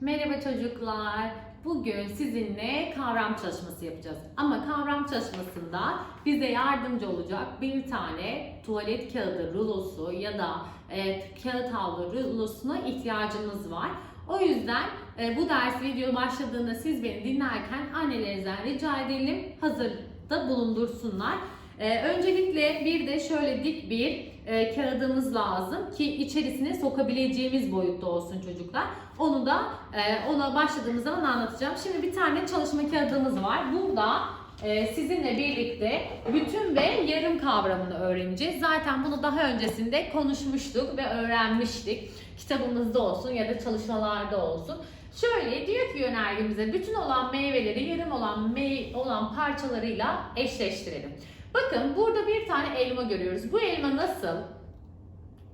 Merhaba çocuklar. Bugün sizinle kavram çalışması yapacağız. Ama kavram çalışmasında bize yardımcı olacak bir tane tuvalet kağıdı rulosu ya da e, kağıt havlu rulosuna ihtiyacımız var. O yüzden e, bu ders video başladığında siz beni dinlerken annelerinizden rica edelim hazırda bulundursunlar. E, öncelikle bir de şöyle dik bir e, kağıdımız lazım ki içerisine sokabileceğimiz boyutta olsun çocuklar. Onu da e, ona başladığımız zaman anlatacağım. Şimdi bir tane çalışma kağıdımız var. Burada e, sizinle birlikte bütün ve yarım kavramını öğreneceğiz. Zaten bunu daha öncesinde konuşmuştuk ve öğrenmiştik. Kitabımızda olsun ya da çalışmalarda olsun. Şöyle diyor ki yönergemize bütün olan meyveleri yarım olan mey olan parçalarıyla eşleştirelim. Bakın burada bir tane elma görüyoruz. Bu elma nasıl?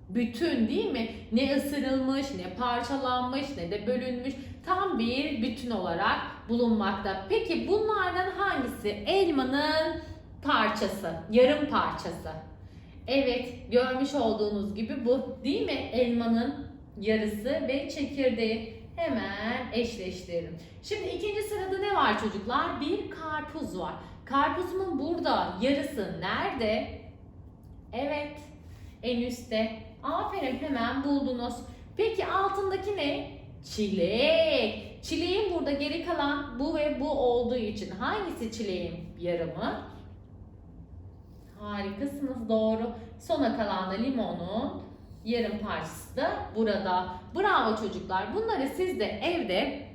Bütün değil mi? Ne ısırılmış, ne parçalanmış, ne de bölünmüş. Tam bir bütün olarak bulunmakta. Peki bunlardan hangisi elmanın parçası, yarım parçası? Evet, görmüş olduğunuz gibi bu değil mi? Elmanın yarısı ve çekirdeği. Hemen eşleştirelim. Şimdi ikinci sırada ne var çocuklar? Bir karpuz var. Karpuzumun burada yarısı nerede? Evet, en üstte. Aferin hemen buldunuz. Peki altındaki ne? Çilek. Çileğin burada geri kalan bu ve bu olduğu için hangisi çileğin yarımı? Harikasınız doğru. Sona kalan da limonun yarım parçası da burada. Bravo çocuklar. Bunları siz de evde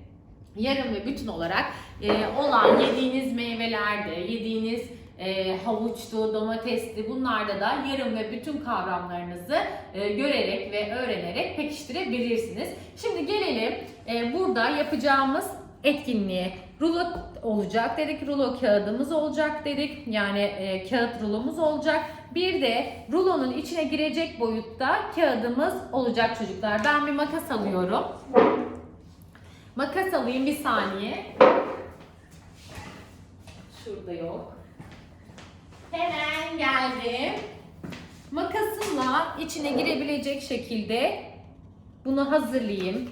yarım ve bütün olarak e, olan yediğiniz meyvelerde, yediğiniz e, havuçtu, domatesti bunlarda da yarım ve bütün kavramlarınızı e, görerek ve öğrenerek pekiştirebilirsiniz. Şimdi gelelim e, burada yapacağımız etkinliğe. Rulo olacak dedik, rulo kağıdımız olacak dedik. Yani e, kağıt rulomuz olacak. Bir de rulonun içine girecek boyutta kağıdımız olacak çocuklar. Ben bir makas alıyorum. Makas alayım bir saniye. Şurada yok. Hemen geldim. Makasımla içine girebilecek şekilde bunu hazırlayayım.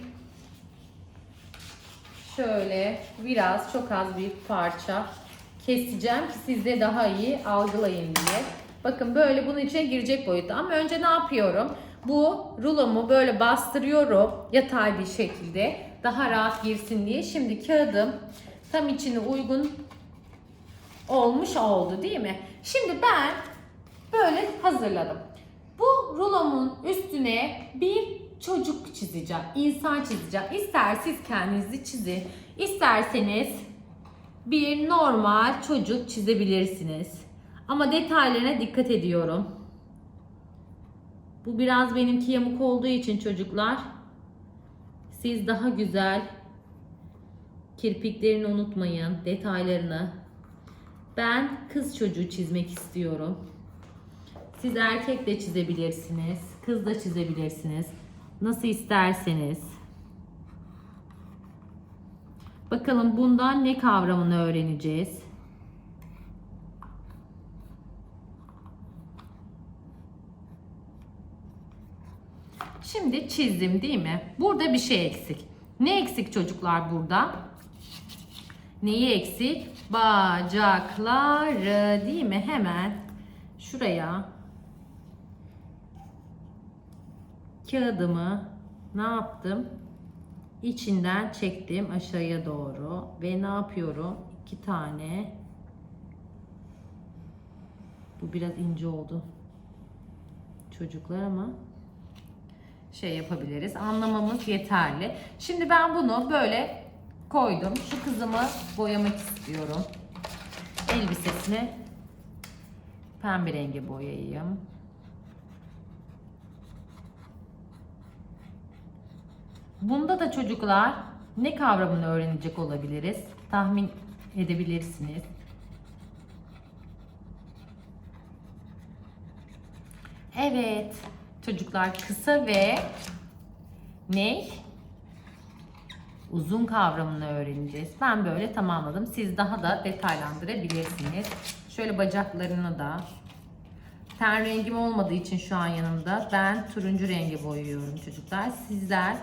Şöyle biraz çok az bir parça keseceğim ki siz de daha iyi algılayın diye. Bakın böyle bunun içine girecek boyutta. Ama önce ne yapıyorum? Bu rulomu böyle bastırıyorum yatay bir şekilde. Daha rahat girsin diye. Şimdi kağıdım tam içine uygun olmuş oldu değil mi? Şimdi ben böyle hazırladım. Bu rulomun üstüne bir çocuk çizeceğim, insan çizeceğim. İster siz kendinizi çizin, isterseniz bir normal çocuk çizebilirsiniz. Ama detaylarına dikkat ediyorum. Bu biraz benimki yamuk olduğu için çocuklar siz daha güzel kirpiklerini unutmayın, detaylarını. Ben kız çocuğu çizmek istiyorum. Siz erkek de çizebilirsiniz, kız da çizebilirsiniz. Nasıl isterseniz. Bakalım bundan ne kavramını öğreneceğiz. Şimdi çizdim değil mi? Burada bir şey eksik. Ne eksik çocuklar burada? Neyi eksik? Bacakları değil mi? Hemen şuraya kağıdımı ne yaptım? İçinden çektim aşağıya doğru ve ne yapıyorum? İki tane bu biraz ince oldu çocuklar ama şey yapabiliriz. Anlamamız yeterli. Şimdi ben bunu böyle koydum. Şu kızımı boyamak istiyorum. Elbisesini pembe rengi boyayayım. Bunda da çocuklar ne kavramını öğrenecek olabiliriz? Tahmin edebilirsiniz. Evet. Çocuklar kısa ve ne? Uzun kavramını öğreneceğiz. Ben böyle tamamladım. Siz daha da detaylandırabilirsiniz. Şöyle bacaklarını da ten rengim olmadığı için şu an yanımda ben turuncu rengi boyuyorum çocuklar. Sizler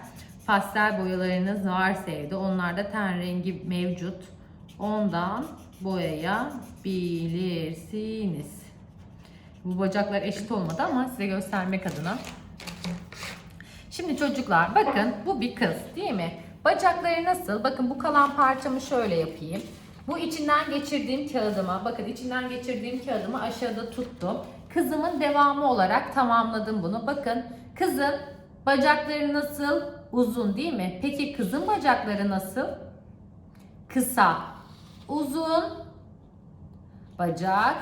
pastel boyalarınız varsa evde onlarda ten rengi mevcut. Ondan boyayabilirsiniz. Bu bacaklar eşit olmadı ama size göstermek adına. Şimdi çocuklar bakın bu bir kız değil mi? Bacakları nasıl? Bakın bu kalan parçamı şöyle yapayım. Bu içinden geçirdiğim kağıdıma, bakın içinden geçirdiğim kağıdımı aşağıda tuttum. Kızımın devamı olarak tamamladım bunu. Bakın kızın bacakları nasıl? Uzun değil mi? Peki kızın bacakları nasıl? Kısa. Uzun bacak,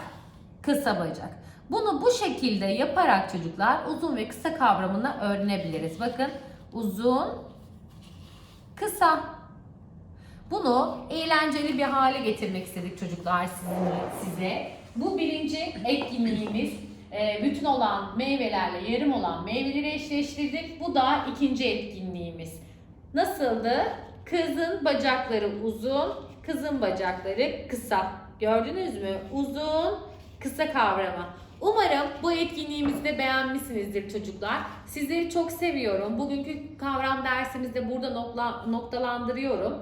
kısa bacak. Bunu bu şekilde yaparak çocuklar uzun ve kısa kavramını öğrenebiliriz. Bakın uzun, kısa. Bunu eğlenceli bir hale getirmek istedik çocuklar sizinle, size. Bu birinci etkinliğimiz. Ee, bütün olan meyvelerle yarım olan meyveleri eşleştirdik. Bu da ikinci etkinliğimiz. Nasıldı? Kızın bacakları uzun, kızın bacakları kısa. Gördünüz mü? Uzun, kısa kavramı. Umarım bu etkinliğimizi de beğenmişsinizdir çocuklar. Sizleri çok seviyorum. Bugünkü kavram dersimizde burada nokla, noktalandırıyorum.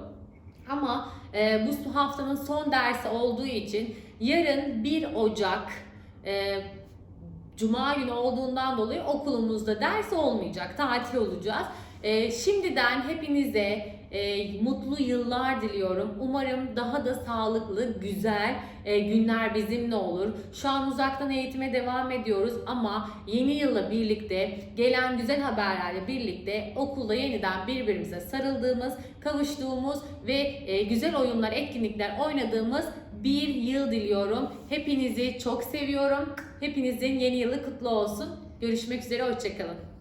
Ama e, bu haftanın son dersi olduğu için yarın 1 Ocak e, Cuma günü olduğundan dolayı okulumuzda ders olmayacak, tatil olacağız. E, şimdiden hepinize e, mutlu yıllar diliyorum. Umarım daha da sağlıklı, güzel e, günler bizimle olur. Şu an uzaktan eğitime devam ediyoruz ama yeni yılla birlikte gelen güzel haberlerle birlikte okulda yeniden birbirimize sarıldığımız, kavuştuğumuz ve e, güzel oyunlar, etkinlikler oynadığımız bir yıl diliyorum. Hepinizi çok seviyorum. Hepinizin yeni yılı kutlu olsun. Görüşmek üzere, hoşçakalın.